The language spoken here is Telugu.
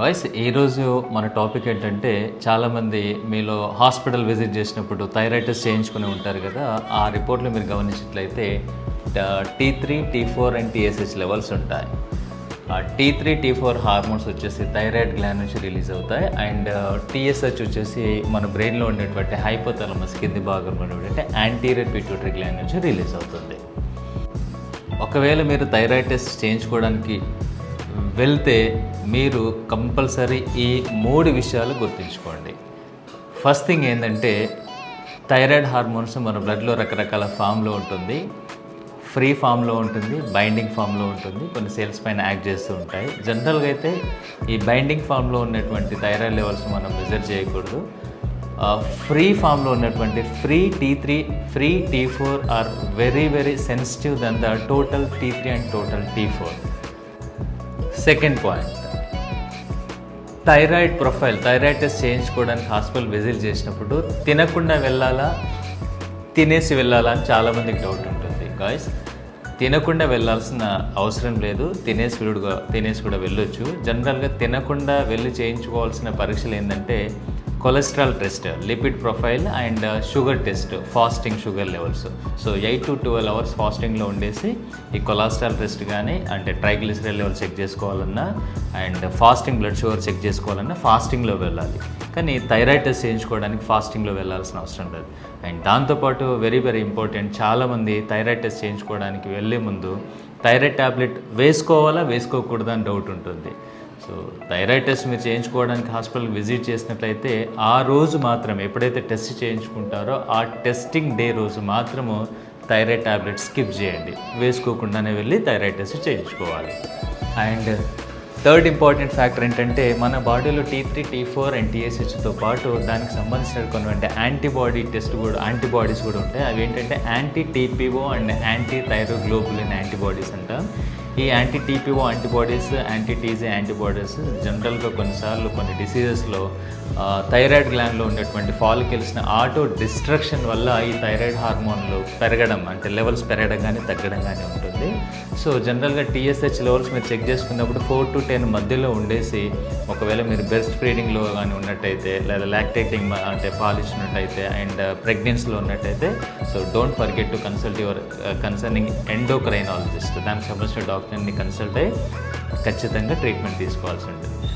గాయస్ ఈరోజు మన టాపిక్ ఏంటంటే చాలామంది మీలో హాస్పిటల్ విజిట్ చేసినప్పుడు థైరాయిటిస్ చేయించుకుని ఉంటారు కదా ఆ రిపోర్ట్లో మీరు గమనించినట్లయితే T three T four and TSH levels ఉంటాయి. T three T four hormones వచ్చేసి థైరాయిడ్ గ్లాండ్ నుంచి రిలీజ్ అవుతాయి. అండ్ టీఎస్హెచ్ వచ్చేసి మన బ్రెయిన్లో ఉండేటువంటి హైపోథలమస్ కింది భాగంలో ఉండేటువంటి యాంటీరియర్ పిట్యూటరీ గ్లాండ్ నుంచి రిలీజ్ అవుతుంది. ఒకవేళ మీరు థైరాయిడ్ టెస్ట్ చేయించుకోవడానికి వెళ్తే మీరు కంపల్సరీ ఈ మూడు విషయాలు గుర్తుంచుకోండి. ఫస్ట్ థింగ్ ఏంటంటే థైరాయిడ్ హార్మోన్స్ మన బ్లడ్లో రకరకాల ఫామ్లో ఉంటుంది. ఫ్రీ ఫామ్లో ఉంటుంది బైండింగ్ ఫామ్లో ఉంటుంది కొన్ని సెల్స్ పైన యాక్ట్ చేస్తూ ఉంటాయి. జనరల్గా అయితే ఈ బైండింగ్ ఫామ్లో ఉన్నటువంటి థైరాయిడ్ లెవెల్స్ మనం మెజర్ చేయకూడదు. ఫ్రీ ఫామ్లో ఉన్నటువంటి free T three free T four are very very sensitive then the total T three and total T four. Second point thyroid profile thyroid test చేయించుకోవడానికి హాస్పిటల్ విజిట్ చేసినప్పుడు తినకుండా వెళ్ళాలా? తినేసి వెళ్ళాలా అని చాలామందికి డౌట్ ఉంటుంది గాయస్ తినకుండా వెళ్ళాల్సిన అవసరం లేదు. తినేసి తినేసి కూడా వెళ్ళొచ్చు. జనరల్గా తినకుండా వెళ్ళి చేయించుకోవాల్సిన పరీక్షలు ఏంటంటే cholesterol test lipid profile and uh, sugar test fasting sugar levels. So eight to twelve hours ఫాస్టింగ్లో ఉండేసి ఈ కొలెస్ట్రాల్ టెస్ట్ కానీ అంటే ట్రైగ్లిసరైడ్ లెవెల్ చెక్ చేసుకోవాలన్నా and fasting blood sugar check చేసుకోవాలన్నా ఫాస్టింగ్లో వెళ్ళాలి. కానీ థైరాయిడ్ టెస్ట్ చేయించుకోవడానికి ఫాస్టింగ్లో వెళ్ళాల్సిన అవసరం లేదు. అండ్ దాంతోపాటు వెరీ వెరీ ఇంపార్టెంట్ చాలామంది థైరాయిడ్ టెస్ట్ చేయించుకోవడానికి వెళ్ళే ముందు థైరాయిడ్ ట్యాబ్లెట్ వేసుకోవాలా వేసుకోకూడదా అని డౌట్ ఉంటుంది. సో థైరాయిడ్ టెస్ట్ మీరు చేయించుకోవడానికి హాస్పిటల్కి విజిట్ చేసినట్లయితే ఆ రోజు మాత్రం ఎప్పుడైతే టెస్ట్ చేయించుకుంటారో ఆ టెస్టింగ్ డే రోజు మాత్రము థైరాయిడ్ ట్యాబ్లెట్ స్కిప్ చేయండి. వేసుకోకుండానే వెళ్ళి థైరాయిడ్ టెస్ట్ చేయించుకోవాలి. అండ్ థర్డ్ ఇంపార్టెంట్ ఫ్యాక్టర్ ఏంటంటే మన బాడీలో T three T four and టీఎస్హెచ్తో పాటు దానికి సంబంధించిన కొన్ని యాంటీబాడీ టెస్ట్ కూడా యాంటీబాడీస్ కూడా ఉంటాయి. అవి ఏంటంటే anti TPO and anti thyroglobulin antibodies అంట. ఈ anti TPO antibodies anti TG antibodies జనరల్గా కొన్నిసార్లు కొన్ని డిసీజెస్లో థైరాయిడ్ గ్లాండ్లో ఉండేటువంటి ఫాలికల్స్ని ఆటో డిస్ట్రక్షన్ వల్ల ఈ థైరాయిడ్ హార్మోన్లు పెరగడం అంటే లెవెల్స్ పెరగడం కానీ తగ్గడం కానీ ఉంటుంది సో జనరల్గా టీఎస్హెచ్ లెవెల్స్ మీరు చెక్ చేసుకున్నప్పుడు ఫోర్ టు టెన్ మధ్యలో ఉండేసి ఒకవేళ మీరు బెస్ట్ ఫీడింగ్లో కానీ ఉన్నట్టయితే లేదా లాక్టేటింగ్ అంటే పాలిచ్చినట్టయితే అండ్ ప్రెగ్నెన్సీలో ఉన్నట్టయితే so don't forget to consult your concerning endocrinologist దానికి సంబంధించిన డాక్టర్ని కన్సల్ట్ అయ్యి ఖచ్చితంగా ట్రీట్మెంట్ తీసుకోవాల్సి ఉంటుంది.